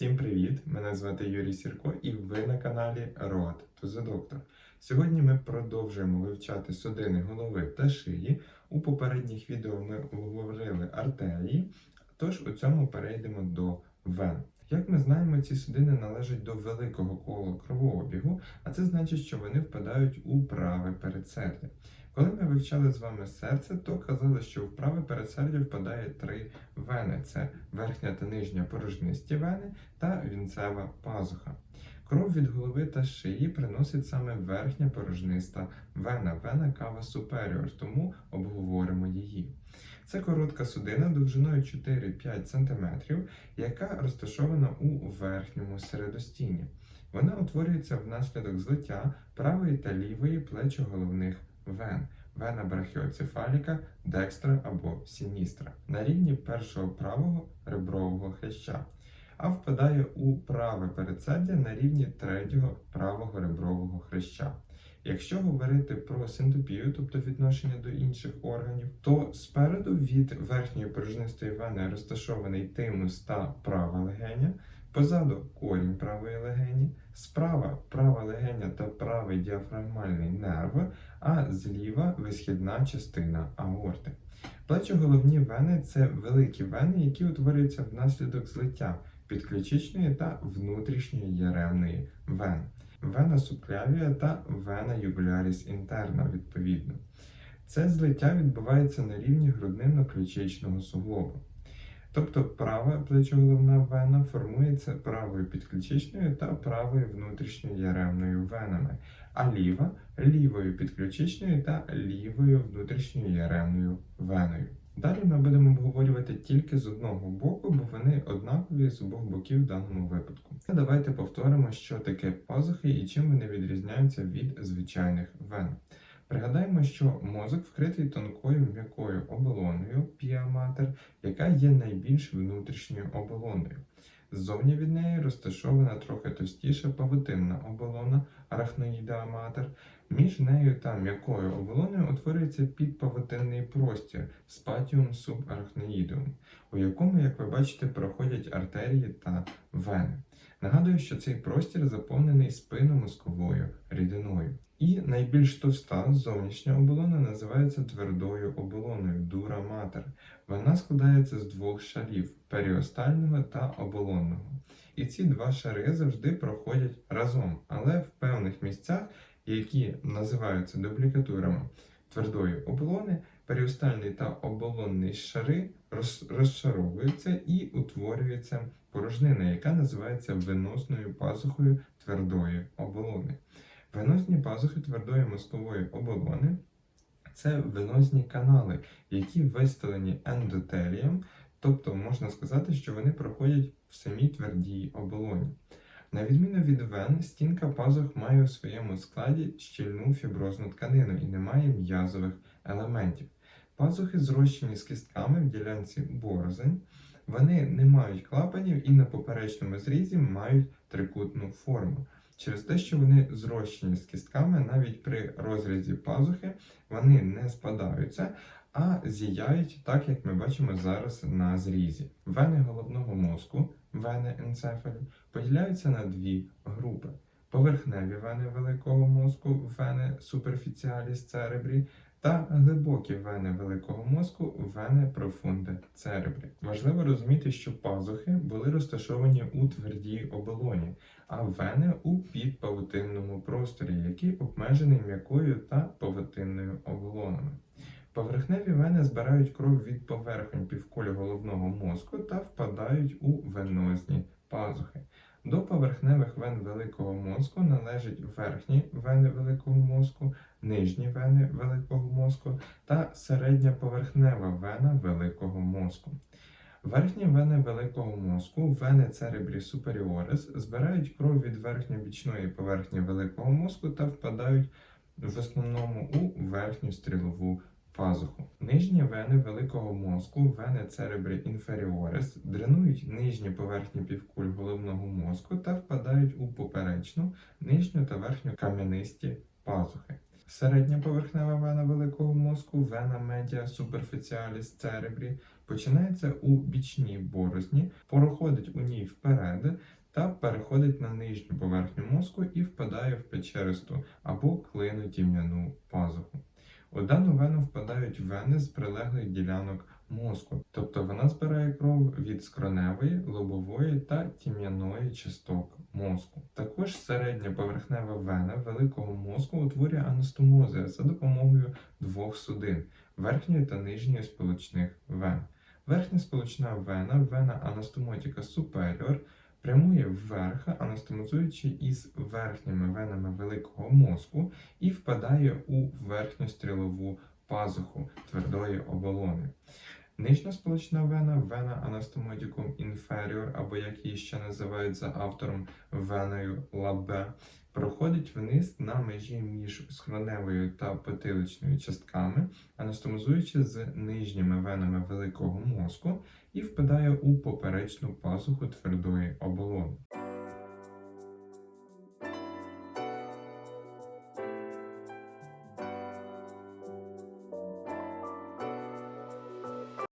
Всім привіт! Мене звати Юрій Сірко, і ви на каналі Road to the Doctor. Сьогодні ми продовжуємо вивчати судини голови та шиї. У попередніх відео ми говорили артерії, тож у цьому перейдемо до вен. Як ми знаємо, ці судини належать до великого кола кровообігу, а це значить, що вони впадають у праве передсердя. Коли ми вивчали з вами серце, то казали, що в праве передсердя впадає три вени: це верхня та нижня порожнисті вени та вінцева пазуха. Кров від голови та шиї приносить саме верхня порожниста вена, вена кава суперіор, тому обговоримо її. Це коротка судина довжиною 4-5 см, яка розташована у верхньому середостінні. Вона утворюється внаслідок злиття правої та лівої плечоголовних вен. Вена брахіоцефаліка, декстра або сіністра на рівні першого правого ребрового хряща, а впадає у праве передсердя на рівні третього правого ребрового хряща. Якщо говорити про синтопію, тобто відношення до інших органів, то спереду від верхньої порожнистої вени розташований тимус та права легеня, позаду корінь правої легені, справа права легеня та правий діафрагмальний нерв, а зліва висхідна частина аорти. Плечоголовні вени це великі вени, які утворюються внаслідок злиття підключичної та внутрішньої яремної вен. Вена суплявія та вена югуляріс інтерна, відповідно. Це злиття відбувається на рівні груднинно-ключичного суглобу. Тобто права плечоголовна вена формується правою підключичною та правою внутрішньою яремною венами, а ліва лівою підключичною та лівою внутрішньою яремною веною. Далі ми будемо обговорювати тільки з одного боку, бо вони однакові з обох боків в даному випадку. Давайте повторимо, що таке пазухи і чим вони відрізняються від звичайних вен. Пригадаємо, що мозок вкритий тонкою м'якою оболоною піаматер, яка є найбільш внутрішньою оболоною. Ззовні від неї розташована трохи товстіша павутинна оболона арахноїда аматер. Між нею та м'якою оболоною утворюється підпавутинний простір спатіум субарахноїдум, у якому, як ви бачите, проходять артерії та вени. Нагадую, що цей простір заповнений спинномозковою рідиною. І найбільш товста зовнішня оболона називається твердою оболоною дура матер. Вона складається з двох шарів періостального та оболонного. І ці два шари завжди проходять разом, але в певних місцях, які називаються дублікатурами твердої оболони, періостальний та оболонний шари роз- розшаровуються і утворюється порожнина, яка називається веносною пазухою твердої оболони. Венозні пазухи твердої мозкової оболони це венозні канали, які виставлені ендотелієм, тобто можна сказати, що вони проходять в самій твердій оболоні. На відміну від вен, стінка пазух має у своєму складі щільну фіброзну тканину і не має м'язових елементів. Пазухи зрощені з кістками в ділянці борозень. Вони не мають клапанів і на поперечному зрізі мають трикутну форму. Через те, що вони зрощені з кістками, навіть при розрізі пазухи вони не спадаються, а зіяють так, як ми бачимо зараз на зрізі. Вени головного мозку, вени енцефалі, поділяються на дві групи: поверхневі вени великого мозку, вени суперфіціаліс церебрі, та глибокі вени великого мозку, вени профунде церебрі. Важливо розуміти, що пазухи були розташовані у твердій оболоні, а вени у підпавутинному просторі, який обмежений м'якою та павутинною оболонами. Поверхневі вени збирають кров від поверхонь півкулі головного мозку та впадають у венозні пазухи. До поверхневих вен великого мозку належать верхні вени великого мозку, нижні вени великого мозку та середня поверхнева вена великого мозку. Верхні вени великого мозку, вени церебрі суперіорис, збирають кров від верхньобічної поверхні великого мозку та впадають в основному у верхню стрілову пазуху. Нижні вени великого мозку, вени церебрі інферіорис, дренують нижні поверхні півкуль головного мозку та впадають у поперечну, нижню та верхню кам'янисті пазухи. Середня поверхнева вена великого мозку, вена медіа суперфіціаліс церебрі, починається у бічній борозні, проходить у ній вперед та переходить на нижню поверхню мозку і впадає в печеристу або клинотім'яну пазуху. У дану вену впадають вени з прилеглих ділянок мозку, тобто вона збирає кров від скроневої, лобової та тім'яної часток мозку. Також середня поверхнева вена великого мозку утворює анастомози за допомогою двох судин верхньої та нижньої сполучних вен. Верхня сполучна вена, вена анастоматика superior, прямує вверх, анастомозуючи із верхніми венами великого мозку і впадає у верхню стрілову пазуху твердої оболони. Нижня сполучна вена, вена анастомодіком inferior, або як її ще називають за автором веною лабе, проходить вниз на межі між схроневою та потиличною частками, анастомозуючи з нижніми венами великого мозку і впадає у поперечну пазуху твердої оболони.